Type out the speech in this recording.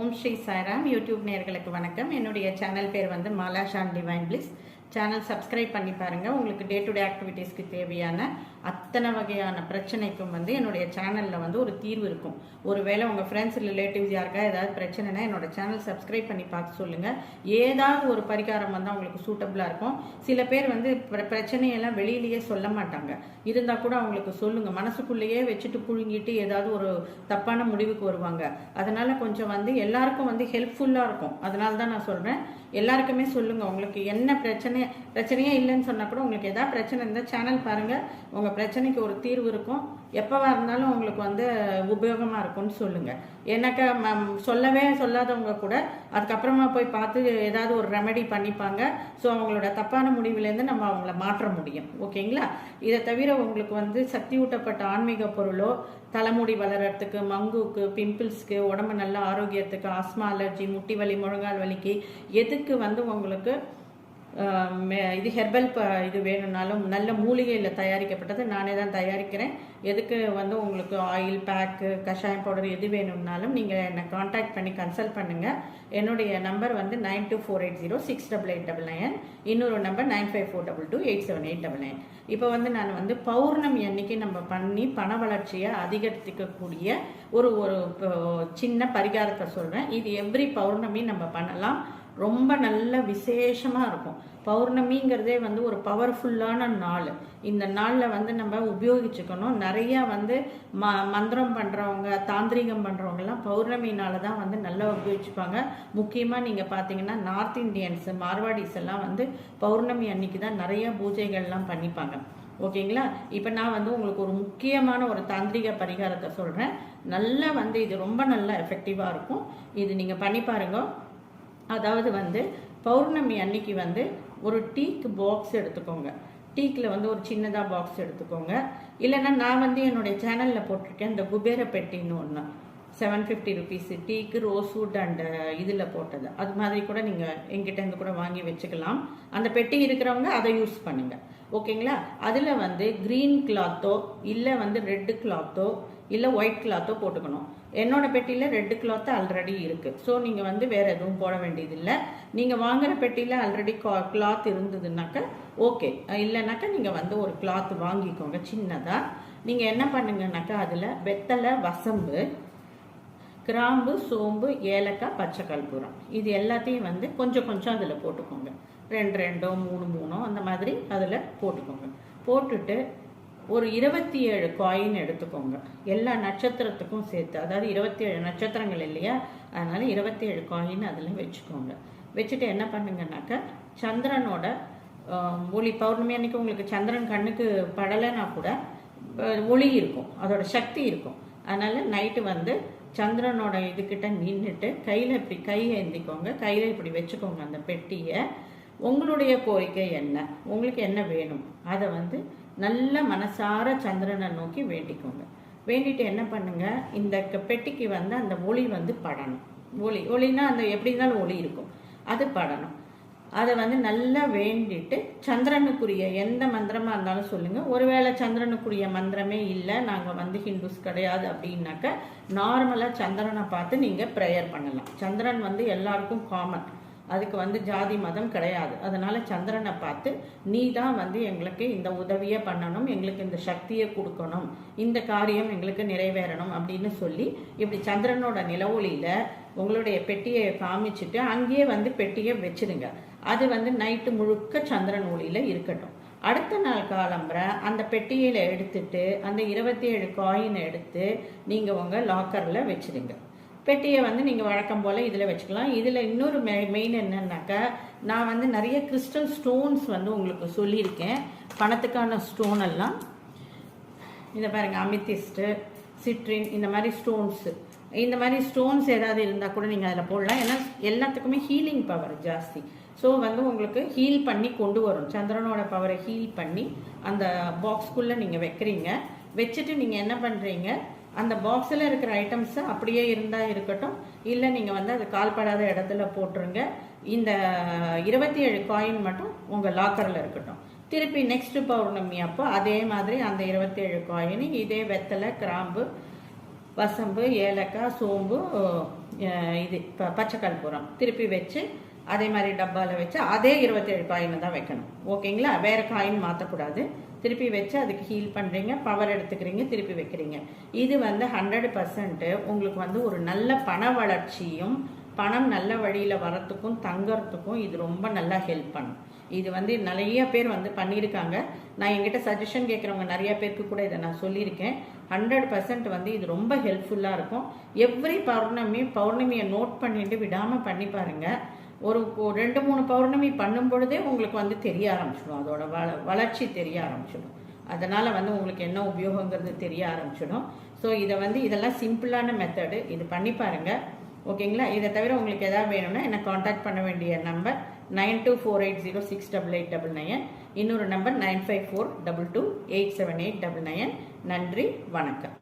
ஓம் Sri Sairam. YouTube நேர்களுக்கு வணக்கம். என்னுடைய சேனல் பேர் வந்து Mala Shan divine bliss. Channel subscribe பண்ணி பாருங்கள் உங்களுக்கு டே டு டே ஆக்டிவிட்டீஸ்க்கு தேவையான அத்தனை வகையான பிரச்சனைக்கும் வந்து என்னுடைய சேனலில் வந்து ஒரு தீர்வு இருக்கும். ஒருவேளை உங்கள் ஃப்ரெண்ட்ஸ் ரிலேட்டிவ்ஸ் யாருக்கா ஏதாவது பிரச்சனைனா என்னோடய சேனல் சப்ஸ்கிரைப் பண்ணி பார்த்து சொல்லுங்கள் ஏதாவது ஒரு பரிகாரம் வந்து அவங்களுக்கு சூட்டபுளாக இருக்கும். சில பேர் வந்து பிரச்சனையெல்லாம் வெளியிலேயே சொல்ல மாட்டாங்க. இருந்தால் கூட அவங்களுக்கு சொல்லுங்கள் மனசுக்குள்ளேயே வச்சுட்டு புழுங்கிட்டு ஏதாவது ஒரு தப்பான முடிவுக்கு வருவாங்க. அதனால் கொஞ்சம் வந்து எல்லாருக்கும் வந்து ஹெல்ப்ஃபுல்லாக இருக்கும். அதனால தான் நான் சொல்கிறேன் எல்லாருக்குமே சொல்லுங்க. உங்களுக்கு என்ன பிரச்சனை பிரச்சனையே இல்லைன்னு சொன்னா கூட உங்களுக்கு எதாவது பிரச்சனை இருந்தால் சேனல் பாருங்க. உங்க பிரச்சனைக்கு ஒரு தீர்வு இருக்கும். எப்போவா இருந்தாலும் உங்களுக்கு வந்து உபயோகமாக இருக்கும்னு சொல்லுங்கள் எனக்கு ம- சொல்லவே சொல்லாதவங்க கூட அதுக்கப்புறமா போய் பார்த்து ஏதாவது ஒரு ரெமெடி பண்ணிப்பாங்க. ஸோ அவங்களோட தப்பான முடிவுலேருந்து நம்ம அவங்கள மாற்ற முடியும். ஓகேங்களா? இதை தவிர உங்களுக்கு வந்து சக்தி ஊட்டப்பட்ட ஆன்மீக பொருளோ தலைமுடி வளர்கிறதுக்கு மங்குக்கு பிம்பிள்ஸ்க்கு உடம்பு நல்ல ஆரோக்கியத்துக்கு ஆஸ்மா அலர்ஜி முட்டி வலி முழங்கால் வலிக்கு எதுக்கு வந்து உங்களுக்கு இது ஹெர்பல் ப இது வேணும்னாலும் நல்ல மூலிகையில் தயாரிக்கப்பட்டது. நானே தான் தயாரிக்கிறேன். எதுக்கு வந்து உங்களுக்கு ஆயில் பேக்கு கஷாயம் பவுடர் எது வேணும்னாலும் நீங்கள் என்னை காண்டாக்ட் பண்ணி கன்சல்ட் பண்ணுங்கள் என்னுடைய நம்பர் வந்து nine two four eight zero six double eight double nine இன்னொரு number nine five four double two eight seven eight double nine இப்போ வந்து நான் வந்து பௌர்ணமி அன்னைக்கு நம்ம பண்ணி பண வளர்ச்சியை அதிகரித்துக்கக்கூடிய ஒரு ஒரு இப்போ சின்ன பரிகாரத்தை சொல்கிறேன் இது எவ்ரி பௌர்ணமி நம்ம பண்ணலாம். ரொம்ப நல்ல விசேஷமாக இருக்கும். பௌர்ணமிங்கிறதே வந்து ஒரு பவர்ஃபுல்லான நாள். இந்த நாளில் வந்து நம்ம உபயோகிச்சுக்கணும். நிறையா வந்து ம மந்திரம் பண்ணுறவங்க தாந்திரிகம் பண்ணுறவங்கலாம் பௌர்ணமினால தான் வந்து நல்லா உபயோகிச்சுப்பாங்க. முக்கியமாக நீங்கள் பார்த்தீங்கன்னா நார்த் இந்தியன்ஸ் மார்வாடிஸ் எல்லாம் வந்து பௌர்ணமி அன்னைக்கு தான் நிறைய பூஜைகள்லாம் பண்ணிப்பாங்க. ஓகேங்களா? இப்போ நான் வந்து உங்களுக்கு ஒரு முக்கியமான ஒரு தாந்திரிக பரிகாரத்தை சொல்கிறேன் நல்லா வந்து இது ரொம்ப நல்லா எஃபெக்டிவாக இருக்கும். இது நீங்கள் பண்ணி பாருங்க. அதாவது வந்து பௌர்ணமி அன்னைக்கு வந்து ஒரு டீக்கு பாக்ஸ் எடுத்துக்கோங்க. டீக்கில் வந்து ஒரு சின்னதாக பாக்ஸ் எடுத்துக்கோங்க. இல்லைன்னா நான் வந்து என்னுடைய சேனலில் போட்டிருக்கேன் இந்த குபேர பெட்டின்னு ஒன்று செவன் ஃபிஃப்டி ருபீஸு டீக்கு ரோஸ்வுட் அண்ட் இதில் போட்டது. அது மாதிரி கூட நீங்கள் எங்கிட்டேருந்து கூட வாங்கி வச்சுக்கலாம். அந்த பெட்டி இருக்கிறவங்க அதை யூஸ் பண்ணுங்கள் ஓகேங்களா? அதில் வந்து க்ரீன் கிளாத்தோ இல்லை வந்து ரெட்டு கிளாத்தோ இல்லை ஒயிட் கிளாத்தோ போட்டுக்கணும். என்னோட பெட்டியில் ரெட்டு கிளாத்து ஆல்ரெடி இருக்குது ஸோ நீங்கள் வந்து வேறு எதுவும் போட வேண்டியதில்லை. நீங்கள் வாங்குகிற பெட்டியில் ஆல்ரெடி கிளாத் இருந்ததுனாக்கா ஓகே இல்லைனாக்கா நீங்கள் வந்து ஒரு கிளாத் வாங்கிக்கோங்க சின்னதாக நீங்கள் என்ன பண்ணுங்கனாக்கா அதில் வெத்தலை வசம்பு கிராம்பு சோம்பு ஏலக்காய் பச்சை கற்பூரம். இது எல்லாத்தையும் வந்து கொஞ்சம் கொஞ்சம் அதில் போட்டுக்கோங்க. ரெண்டு ரெண்டோ மூணு மூணோ அந்த மாதிரி அதில் போட்டுக்கோங்க. போட்டுட்டு ஒரு இருபத்தி ஏழு காயின் எடுத்துக்கோங்க. எல்லா நட்சத்திரத்துக்கும் சேர்த்து அதாவது இருபத்தி ஏழு நட்சத்திரங்கள் இல்லையா? அதனால இருபத்தி ஏழு காயின் அதில் வச்சுக்கோங்க. வச்சுட்டு என்ன பண்ணுங்கனாக்க சந்திரனோட ஒளி பௌர்ணமி அன்னைக்கு உங்களுக்கு சந்திரன் கண்ணுக்கு படலைன்னா கூட ஒளி இருக்கும். அதோட சக்தி இருக்கும். அதனால் நைட்டு வந்து சந்திரனோட இதுக்கிட்ட நின்றுட்டு கையில் இப்படி கையை எந்திக்கோங்க கையில் இப்படி வச்சுக்கோங்க அந்த பெட்டியை. உங்களுடைய கோரிக்கை என்ன? உங்களுக்கு என்ன வேணும்? அதை வந்து நல்ல மனசார சந்திரனை நோக்கி வேண்டிக்கோங்க. வேண்டிட்டு என்ன பண்ணுங்க? இந்த பெட்டிக்கு வந்து அந்த ஒளி வந்து படணும். ஒளி ஒளினா அந்த எப்படி இருந்தாலும் ஒளி இருக்கும். அது படணும். அதை வந்து நல்லா வேண்டிட்டு சந்திரனுக்குரிய எந்த மந்திரமா இருந்தாலும் சொல்லுங்க. ஒருவேளை சந்திரனுக்குரிய மந்திரமே இல்லை நாங்கள் வந்து ஹிந்துஸ் கிடையாது அப்படின்னாக்க நார்மலாக சந்திரனை பார்த்து நீங்கள் ப்ரேயர் பண்ணலாம். சந்திரன் வந்து எல்லாருக்கும் காமன் அதுக்கு வந்து ஜாதி மதம் கிடையாது. அதனால சந்திரனை பார்த்து நீ தான் வந்து எங்களுக்கு இந்த உதவியை பண்ணணும் எங்களுக்கு இந்த சக்தியை கொடுக்கணும் இந்த காரியம் எங்களுக்கு நிறைவேறணும் அப்படின்னு சொல்லி இப்படி சந்திரனோட நிலவொளியில உங்களுடைய பெட்டியை காமிச்சிட்டு அங்கேயே வந்து பெட்டியை வச்சிருங்க. அது வந்து நைட்டு முழுக்க சந்திரன் ஒளியில இருக்கட்டும். அடுத்த நாள் காலம்புற அந்த பெட்டியில எடுத்துட்டு அந்த இருபத்தி ஏழு காயினை எடுத்து நீங்க உங்க லாக்கர்ல வச்சிருங்க. பெட்டியை வந்து நீங்கள் வழக்கம் போல் இதில் வச்சுக்கலாம். இதில் இன்னொரு மெ மெயின் என்னன்னாக்கா நான் வந்து நிறைய கிறிஸ்டல் ஸ்டோன்ஸ் வந்து உங்களுக்கு சொல்லியிருக்கேன். பணத்துக்கான ஸ்டோன் எல்லாம். இதை பாருங்கள் அமித்திஸ்ட்டு சிட்ரின் இந்த மாதிரி ஸ்டோன்ஸு இந்த மாதிரி ஸ்டோன்ஸ் ஏதாவது இருந்தால் கூட நீங்கள் அதில் போடலாம். ஏன்னா எல்லாத்துக்குமே ஹீலிங் பவர் ஜாஸ்தி. ஸோ வந்து உங்களுக்கு ஹீல் பண்ணி கொண்டு வரும். சந்திரனோட பவரை ஹீல் பண்ணி அந்த பாக்ஸ்க்குள்ளே நீங்கள் வைக்கிறீங்க. வச்சுட்டு நீங்கள் என்ன பண்ணுறீங்க அந்த பாக்ஸில் இருக்கிற ஐட்டம்ஸை அப்படியே இருந்தால் இருக்கட்டும். இல்லை நீங்கள் வந்து அது கால்படாத இடத்துல போட்டுருங்க. இந்த இருபத்தி ஏழு காயின் மட்டும் உங்கள் லாக்கரில் இருக்கட்டும். திருப்பி நெக்ஸ்ட் பௌர்ணமி அப்போ அதே மாதிரி அந்த இருபத்தி ஏழு காயின் இதே வெத்தலை கிராம்பு வசம்பு ஏலக்காய் சோம்பு இது ப- பச்சை கற்பூரம் திருப்பி வச்சு அதே மாதிரி டப்பாவில் வச்சு அதே இருபத்தேழு காயினை தான் வைக்கணும். ஓகேங்களா? வேறு காயின் மாற்றக்கூடாது திருப்பி வச்சு அதுக்கு ஹீல் பண்ணுறீங்க பவர் எடுத்துக்கிறீங்க திருப்பி வைக்கிறீங்க. இது வந்து ஹண்ட்ரட் பர்சன்ட்டு உங்களுக்கு வந்து ஒரு நல்ல பண வளர்ச்சியும் பணம் நல்ல வழியில் வரத்துக்கும் தங்கறதுக்கும் இது ரொம்ப நல்லா ஹெல்ப் பண்ணும். இது வந்து நிறைய பேர் வந்து பண்ணியிருக்காங்க. நான் என்கிட்ட சஜஷன் கேட்குறவங்க நிறைய பேருக்கு கூட இதை நான் சொல்லியிருக்கேன். ஹண்ட்ரட் பர்சன்ட் வந்து இது ரொம்ப ஹெல்ப்ஃபுல்லாக இருக்கும். எவ்ரி பௌர்ணமி பௌர்ணமியை நோட் பண்ணிட்டு விடாமல் பண்ணி பாருங்கள் ஒரு ரெண்டு மூணு பௌர்ணமி பண்ணும் பொழுதே உங்களுக்கு வந்து தெரிய ஆரம்பிச்சிடும். அதோட வள வளர்ச்சி தெரிய ஆரம்பிச்சிடும். அதனால் வந்து உங்களுக்கு என்ன உபயோகங்கிறது தெரிய ஆரம்பிச்சிடும். ஸோ இதை வந்து இதெல்லாம் சிம்பிளான மெத்தடு இது பண்ணி பாருங்க. ஓகேங்களா? இதை தவிர உங்களுக்கு எதாவது வேணும்னா என்னை காண்டாக்ட் பண்ண வேண்டிய number nine two four eight zero six double eight double nine. இன்னொரு number nine five four double two eight seven eight double nine. நன்றி வணக்கம்.